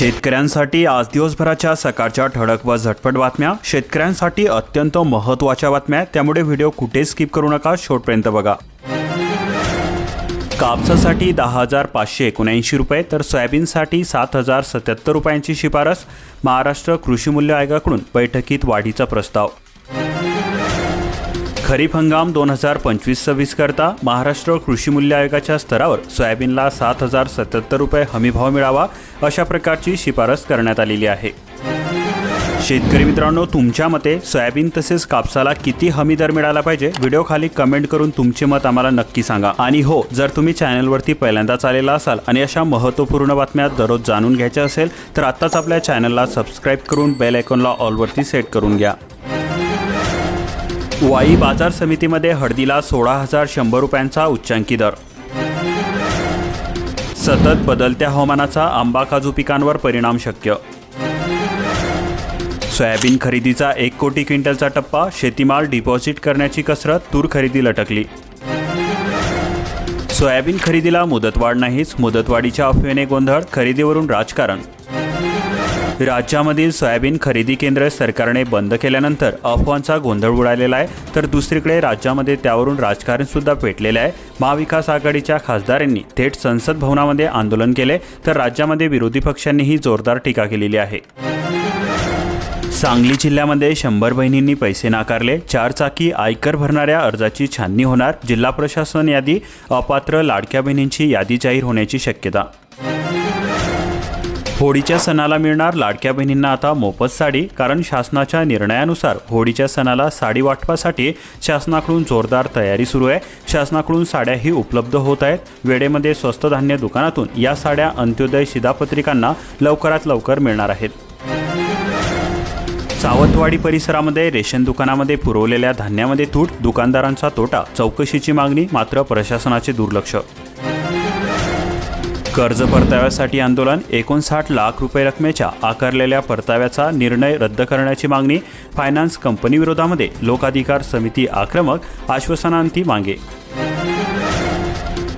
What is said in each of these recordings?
शेतकऱ्यांसाठी आज दिवसभराच्या सकाळच्या ठळक व झटपट बातम्या. शेतकऱ्यांसाठी अत्यंत महत्त्वाच्या बातम्या. त्यामुळे व्हिडिओ कुठे स्किप करू नका. शेवटपर्यंत बघा. कापसासाठी दहा हजार पाचशे एकोणऐंशी रुपये तर सोयाबीनसाठी सात हजार सत्याहत्तर रुपयांची शिफारस. महाराष्ट्र कृषी मूल्य आयोगाकडून बैठकीत वाढीचा प्रस्ताव. खरीप हंगाम दोन हजार पंचवीस सव्वीस करता महाराष्ट्र कृषी मूल्य आयोगाच्या स्तरावर सोयाबीनला सात हजार सत्याहत्तर रुपये हमीभाव मिळावा अशा प्रकारची शिफारस करण्यात आलेली आहे. शेतकरी मित्रांनो तुमच्या मते सोयाबीन तसेच कापसाला किती हमी दर मिळाला पाहिजे? व्हिडिओ खाली कमेंट करून तुमचे मत आम्हाला नक्की सांगा. आणि हो जर तुम्ही चॅनलवरती पहिल्यांदाच आलेला असाल आणि अशा महत्त्वपूर्ण बातम्या दररोज जाणून घ्यायच्या असेल तर आत्ताच आपल्या चॅनलला सबस्क्राईब करून बेल आयकॉनला ऑलवरती सेट करून घ्या. वाई बाजार समितीमध्ये हळदीला सोळा हजार शंभर रुपयांचा उच्चांकी दर. सतत बदलत्या हवामानाचा आंबा काजू पिकांवर परिणाम शक्य. सोयाबीन खरेदीचा एक कोटी क्विंटलचा टप्पा शेतीमाल डिपॉझिट करण्याची कसरत तूर खरेदी लटकली. सोयाबीन खरेदीला मुदतवाढ नाहीच मुदतवाढीच्या अफवेने गोंधळ खरेदीवरून राजकारण. राज्यामधील सोयाबीन खरेदी केंद्र सरकारने बंद केल्यानंतर अफवांचा गोंधळ उडालेला आहे. तर दुसरीकडे राज्यामध्ये त्यावरून राजकारण सुद्धा पेटलेलं आहे. महाविकास आघाडीच्या खासदारांनी थेट संसद भवनामध्ये आंदोलन केले. तर राज्यामध्ये विरोधी पक्षांनीही जोरदार टीका केलेली आहे. सांगली जिल्ह्यामध्ये शंभर बहिणींनी पैसे नाकारले. चार चाकी आयकर भरणाऱ्या अर्जाची छाननी होणार. जिल्हा प्रशासन यादी अपात्र लाडक्या बहिणींची यादी जाहीर होण्याची शक्यता. होळीच्या सणाला मिळणार लाडक्या बहिणींना आता मोफत साडी कारण शासनाच्या निर्णयानुसार होळीच्या सणाला साडी वाटपासाठी शासनाकडून जोरदार तयारी सुरू आहे. शासनाकडून साड्याही उपलब्ध होत आहेत. वेळेमध्ये स्वस्त धान्य दुकानातून या साड्या अंत्योदय शिधापत्रिकांना लवकरात लवकर मिळणार आहेत. सावंतवाडी परिसरामध्ये रेशन दुकानामध्ये पुरवलेल्या धान्यामध्ये तूट दुकानदारांचा तोटा चौकशीची मागणी मात्र प्रशासनाचे दुर्लक्ष कर्ज परताव्यासाठी आंदोलन एकोणसाठ लाख रुपये रकमेच्या आकारलेल्या परताव्याचा निर्णय रद्द करण्याची मागणी फायनान्स कंपनीविरोधामध्ये लोकाधिकार समिती आक्रमक आश्वासनांती मागे.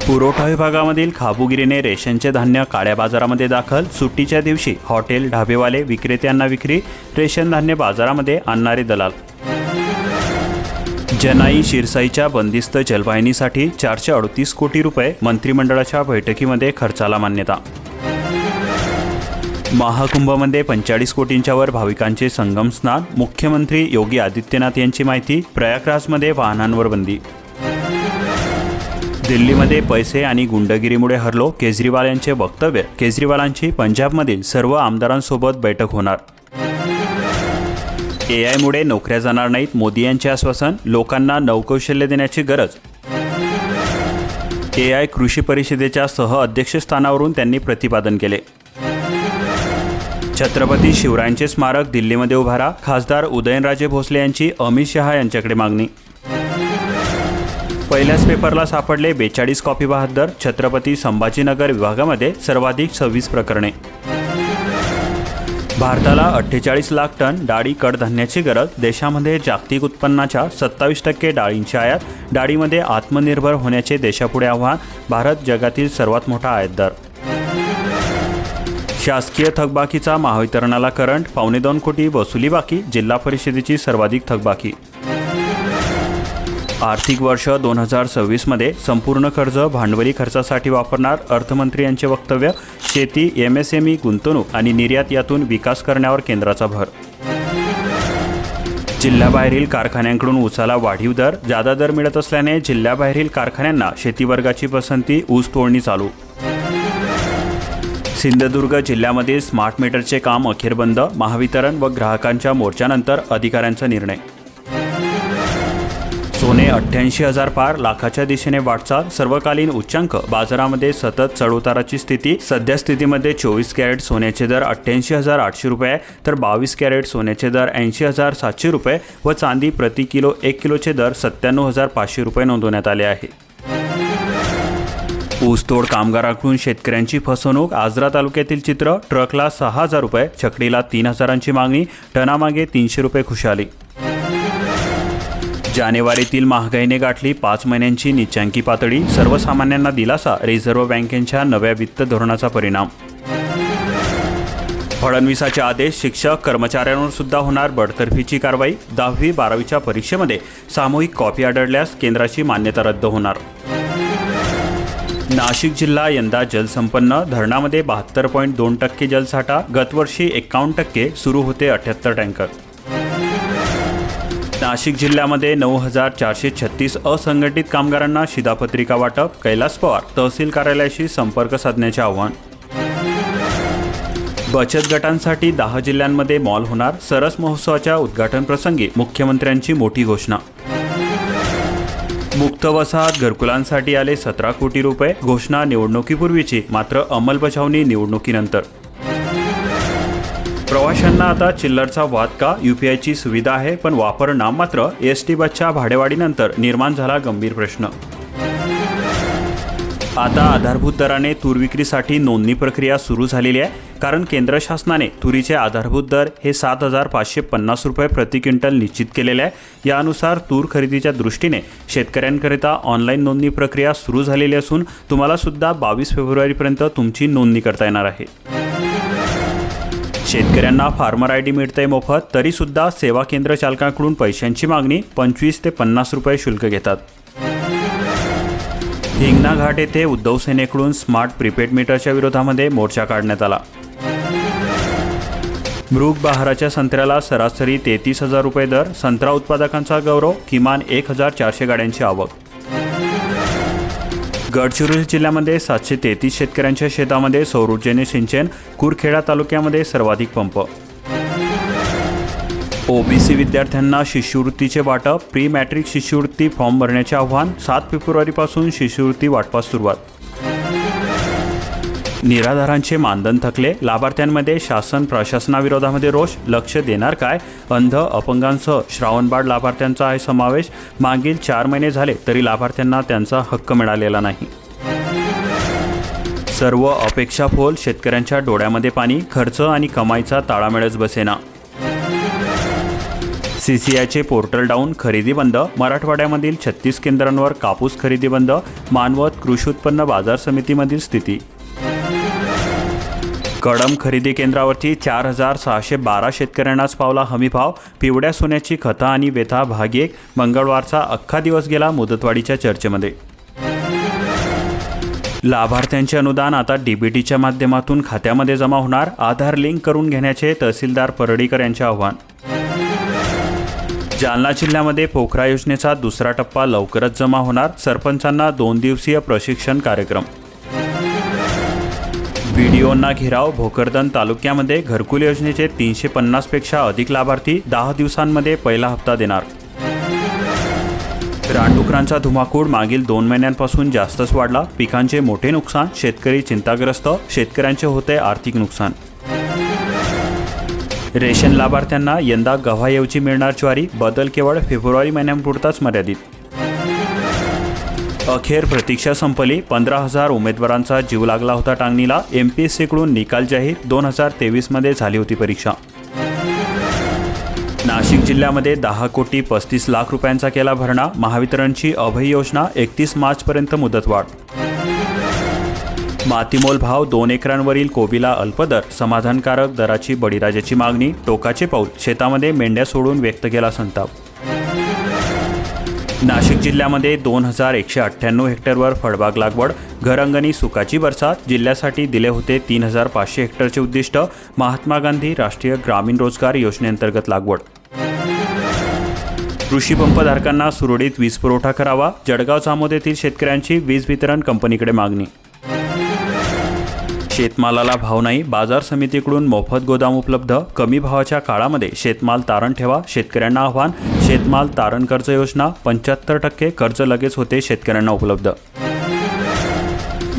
पुरवठा विभागामधील खाबुगिरीने रेशनचे धान्य काळ्या बाजारामध्ये दाखल सुट्टीच्या दिवशी हॉटेल ढाबेवाले विक्रेत्यांना विक्री रेशन धान्य बाजारामध्ये आणणारे दलाल. जनाई शिरसाईच्या बंदिस्त जलवाहिनीसाठी चारशे अडतीस कोटी रुपये मंत्रिमंडळाच्या बैठकीमध्ये खर्चाला मान्यता. महाकुंभमध्ये पंचेचाळीस कोटींच्या वर भाविकांचे संगम स्नान मुख्यमंत्री योगी आदित्यनाथ यांची माहिती प्रयागराजमध्ये वाहनांवर बंदी. दिल्लीमध्ये पैसे आणि गुंडगिरीमुळे हरलो केजरीवाल यांचे वक्तव्य केजरीवालांची पंजाबमधील सर्व आमदारांसोबत बैठक होणार. ए आयमुळे नोकऱ्या जाणार नाहीत मोदी यांचे आश्वासन लोकांना नवकौशल्य देण्याची गरज. ए आय कृषी परिषदेच्या सह अध्यक्षस्थानावरून त्यांनी प्रतिपादन केले. छत्रपती शिवरायांचे स्मारक दिल्लीमध्ये उभारा खासदार उदयनराजे भोसले यांची अमित शहा यांच्याकडे मागणी. पहिल्याच पेपरला सापडले बेचाळीस कॉपी बहादर छत्रपती संभाजीनगर विभागामध्ये सर्वाधिक सव्वीस प्रकरणे. भारताला अठ्ठेचाळीस लाख टन डाळी कडधान्याची गरज देशामध्ये जागतिक उत्पन्नाच्या सत्तावीस टक्के डाळींची आयात डाळीमध्ये आत्मनिर्भर होण्याचे देशापुढे आव्हान भारत जगातील सर्वात मोठा आयातदार शासकीय थकबाकीचा महावितरणाला करंट पावणे दोन कोटी वसुली बाकी जिल्हा परिषदेची सर्वाधिक थकबाकी. आर्थिक वर्ष दोन हजार सव्वीसमध्ये संपूर्ण कर्ज भांडवली खर्चासाठी वापरणार अर्थमंत्री यांचे वक्तव्य शेती एम एस एम ई गुंतवणूक आणि निर्यात यातून विकास करण्यावर केंद्राचा भर. जिल्ह्याबाहेरील कारखान्यांकडून ऊसाला वाढीव दर जादा दर मिळत असल्याने जिल्ह्याबाहेरील कारखान्यांना शेतीवर्गाची पसंती ऊस तोडणी चालू. सिंधुदुर्ग जिल्ह्यामध्ये स्मार्ट मीटरचे काम अखेर बंद महावितरण व ग्राहकांच्या मोर्चानंतर अधिकाऱ्यांचा निर्णय. सोने अठ्ठ्याऐंशी हजार पार लाखाच्या दिशेने वाटचाल सर्वकालीन उच्चांक. बाजारामध्ये सतत चढउताराची स्थिती सध्या स्थितीमध्ये चोवीस कॅरेट सोन्याचे दर अठ्ठ्याऐंशी हजार आठशे रुपये तर बावीस कॅरेट सोन्याचे दर ऐंशी हजार सातशे रुपये व चांदी प्रति किलो एक किलोचे दर सत्त्याण्णव हजार पाचशे रुपये नोंदवण्यात आले आहे. ऊसतोड कामगाराकडून शेतकऱ्यांची फसवणूक आजरा तालुक्यातील चित्र ट्रकला सहा हजार रुपये छकडीला तीन हजारांची मागणी टनामागे तीनशे रुपये खुशाली. जानेवारीतील महागाईने गाठली पाच महिन्यांची निच्चांकी पातळी सर्वसामान्यांना दिलासा रिझर्व्ह बँकेच्या नव्या वित्त धोरणाचा परिणाम. फडणवीसाचे आदेश शिक्षक कर्मचाऱ्यांवर सुद्धा होणार बडतर्फीची कारवाई दहावी बारावीच्या परीक्षेमध्ये सामूहिक कॉपी आढळल्यास केंद्राची मान्यता रद्द होणार. नाशिक जिल्हा यंदा जलसंपन्न धरणामध्ये बहात्तर पॉईंट दोन टक्के जलसाठा गतवर्षी एक्कावन्न टक्के सुरू होते अठ्याहत्तर टँकर. नाशिक जिल्ह्यामध्ये नऊ हजार चारशे छत्तीस असंघटित कामगारांना शिधापत्रिका वाटप कैलास पवार तहसील कार्यालयाशी संपर्क साधण्याचे आव्हान. बचत गटांसाठी दहा जिल्ह्यांमध्ये मॉल होणार सरस महोत्सवाच्या उद्घाटन प्रसंगी मुख्यमंत्र्यांची मोठी घोषणा. मुक्त वसाहत घरकुलांसाठी आले सतरा कोटी रुपये घोषणा निवडणुकीपूर्वीची मात्र अंमलबजावणी निवडणुकीनंतर. प्रवाशांना आता चिल्लरचा वाद का? यूपीआयची सुविधा आहे पण वापरणं मात्र एस टी बसच्या भाडेवाढीनंतर निर्माण झाला गंभीर प्रश्न. आता आधारभूत दराने तूर विक्रीसाठी नोंदणी प्रक्रिया सुरू झालेली आहे कारण केंद्र शासनाने तुरीचे आधारभूत दर हे सात हजार पाचशे पन्नास रुपये प्रति क्विंटल निश्चित केलेले आहे. यानुसार तूर खरेदीच्या दृष्टीने शेतकऱ्यांकरिता ऑनलाईन नोंदणी प्रक्रिया सुरू झालेली असून तुम्हाला सुद्धा बावीस फेब्रुवारीपर्यंत तुमची नोंदणी करता येणार आहे. शेतकऱ्यांना फार्मर आय डी मिळतंय मोफत तरी सुद्धा सेवा केंद्र चालकांकडून पैशांची मागणी पंचवीस ते पन्नास रुपये शुल्क घेतात. हिंगणा घाट येथे उद्धव सेनेकडून स्मार्ट प्रीपेड मीटरच्या विरोधामध्ये मोर्चा काढण्यात आला. मृग बहाराच्या संत्र्याला सरासरी तेहतीस हजार रुपये दर संत्रा उत्पादकांचा गौरव किमान एक हजार चारशे गाड्यांची आवक. गडचिरोली जिल्ह्यामध्ये सातशे तेहतीस शेतकऱ्यांच्या शेतामध्ये सौर ऊर्जेने सिंचन कुरखेडा तालुक्यामध्ये सर्वाधिक पंप. ओबीसी विद्यार्थ्यांना शिष्यवृत्तीचे वाटप प्री मॅट्रिक शिष्यवृत्ती फॉर्म भरण्याचे आव्हान सात फेब्रुवारीपासून शिष्यवृत्ती वाटपास सुरुवात. निराधारांचे मानधन थकले. लाभार्थ्यांमध्ये शासन प्रशासनाविरोधामध्ये रोष. लक्ष देणार काय? अंध अपंगांसह श्रावणबाळ लाभार्थ्यांचा आहे समावेश. मागील चार महिने झाले तरी लाभार्थ्यांना त्यांचा हक्क मिळालेला नाही. सर्व अपेक्षा फोल शेतकऱ्यांच्या डोळ्यामध्ये पाणी. खर्च आणि कमाईचा ताळामेळच बसेना. सीसीआयचे पोर्टल डाऊन. खरेदी बंद. मराठवाड्यामधील छत्तीस केंद्रांवर कापूस खरेदी बंद. मानवत कृषी उत्पन्न बाजार समितीमधील स्थिती कडम खरेदी केंद्रावरती चार हजार सहाशे बारा शेतकऱ्यांनाच पावला हमीभाव पिवड्या सोन्याची खता आणि वेथा भाग एक. मंगळवारचा अख्खा दिवस गेला मुदतवाढीच्या चर्चेमध्ये. लाभार्थ्यांचे अनुदान आता डीबीटीच्या माध्यमातून खात्यामध्ये जमा होणार. आधार लिंक करून घेण्याचे तहसीलदार परडीकर यांचे आव्हान. जालना जिल्ह्यामध्ये पोखरा योजनेचा दुसरा टप्पा लवकरच जमा होणार. सरपंचांना दोन दिवसीय प्रशिक्षण कार्यक्रम. व्हिडिओंना घेराव भोकरदन तालुक्यामध्ये घरकुल योजनेचे तीनशे पन्नासपेक्षा अधिक लाभार्थी दहा दिवसांमध्ये पहिला हप्ता देणार. रानडुकरांचा धुमाकूळ मागील दोन महिन्यांपासून जास्तच वाढला. पिकांचे मोठे नुकसान शेतकरी चिंताग्रस्त शेतकऱ्यांचे होते आर्थिक नुकसान. रेशन लाभार्थ्यांना यंदा गव्हाऐवजी मिळणार ज्वारी बदल केवळ फेब्रुवारी महिन्यांपुरताच मर्यादित. अखेर प्रतीक्षा संपली. पंधरा हजार उमेदवारांचा जीव लागला होता टांगणीला. एम पी एस सीकडून निकाल जाहीर. दोन हजार तेवीसमध्ये झाली होती परीक्षा. नाशिक जिल्ह्यामध्ये दहा कोटी पस्तीस लाख रुपयांचा केला भरणा. महावितरणची अभय योजना एकतीस मार्चपर्यंत मुदतवाढ. मातीमोल भाव दोन एकरांवरील कोबीला अल्पदर समाधानकारक दराची बळीराजाची मागणी. टोकाचे पाऊल. शेतामध्ये मेंढ्या सोडून व्यक्त केला संताप. नाशिक जिल्ह्यामध्ये दोन हजार एकशे अठ्ठ्याण्णव हेक्टरवर फळबाग लागवड घरंगणी सुकाची बरसात जिल्ह्यासाठी दिले होते तीन हजार पाचशे हेक्टरचे उद्दिष्ट महात्मा गांधी राष्ट्रीय ग्रामीण रोजगार योजनेअंतर्गत लागवड. कृषी पंपधारकांना सुरळीत वीज पुरवठा करावा जळगाव जामोद येथील शेतकऱ्यांची वीज वितरण कंपनीकडे मागणी. शेतमालाला भाव नाही. बाजार समितीकडून मोफत गोदाम उपलब्ध. कमी भावाच्या काळामध्ये शेतमाल तारण ठेवा शेतकऱ्यांना आव्हान. शेतमाल तारण कर्ज योजना पंच्याहत्तर टक्के कर्ज लगेच होते शेतकऱ्यांना उपलब्ध.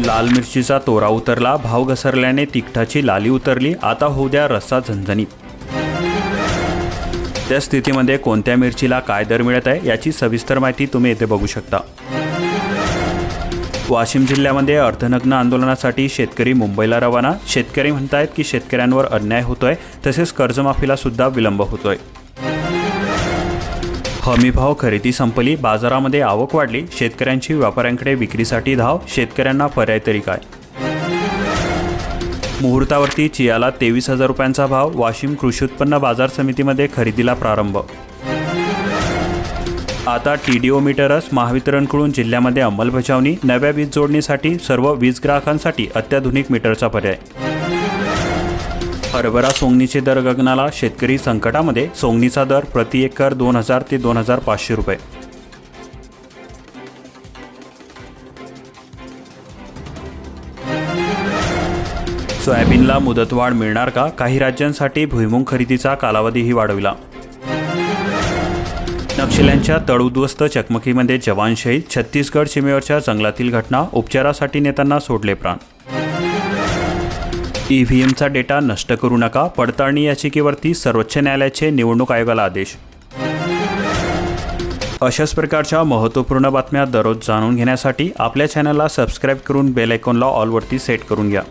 लाल मिरचीचा तोरा उतरला भाव घसरल्याने तिखटाची लाली उतरली आता होऊ द्या रस्सा झणझणीत. त्या स्थितीमध्ये कोणत्या मिरचीला काय दर मिळत आहे याची सविस्तर माहिती तुम्ही येथे बघू शकता. वाशिम जिल्ह्यामध्ये अर्धनग्न आंदोलनासाठी शेतकरी मुंबईला रवाना. शेतकरी म्हणतायत की शेतकऱ्यांवर अन्याय होतोय तसेच कर्जमाफीला सुद्धा विलंब होतोय. हमीभाव खरेदी संपली बाजारामध्ये आवक वाढली शेतकऱ्यांची व्यापाऱ्यांकडे विक्रीसाठी धाव शेतकऱ्यांना पर्याय तरी काय? मुहूर्तावरती चियाला तेवीस हजार रुपयांचा भाव वाशिम कृषी उत्पन्न बाजार समितीमध्ये खरेदीला प्रारंभ आता टी डी ओ मीटरस महावितरणकडून जिल्ह्यामध्ये अंमलबजावणी नव्या वीज जोडणीसाठी सर्व वीज ग्राहकांसाठी अत्याधुनिक मीटरचा पर्याय. हरभरा सोंगणीचे दर गगनाला शेतकरी संकटामध्ये सोंगणीचा दर प्रति एकर दोन हजार ते दोन हजार पाचशे रुपये. सोयाबीनला मुदतवाढ मिळणार का? काही राज्यांसाठी भुईमुंग खरेदीचा कालावधीही वाढविला. नक्षल्यांच्या तडउद्ध्वस्त चकमकीमध्ये जवान शहीद छत्तीसगड सीमेवरच्या जंगलातील घटना उपचारासाठी नेत्यांना सोडले प्राण. ईव्हीएमचा डेटा नष्ट करू नका पडताळणी याचिकेवरती सर्वोच्च न्यायालयाचे निवडणूक आयोगाला आदेश. अशाच प्रकारच्या महत्त्वपूर्ण बातम्या दररोज जाणून घेण्यासाठी आपल्या चॅनलला सबस्क्राईब करून बेल आयकॉनला ऑलवरती सेट करून घ्या.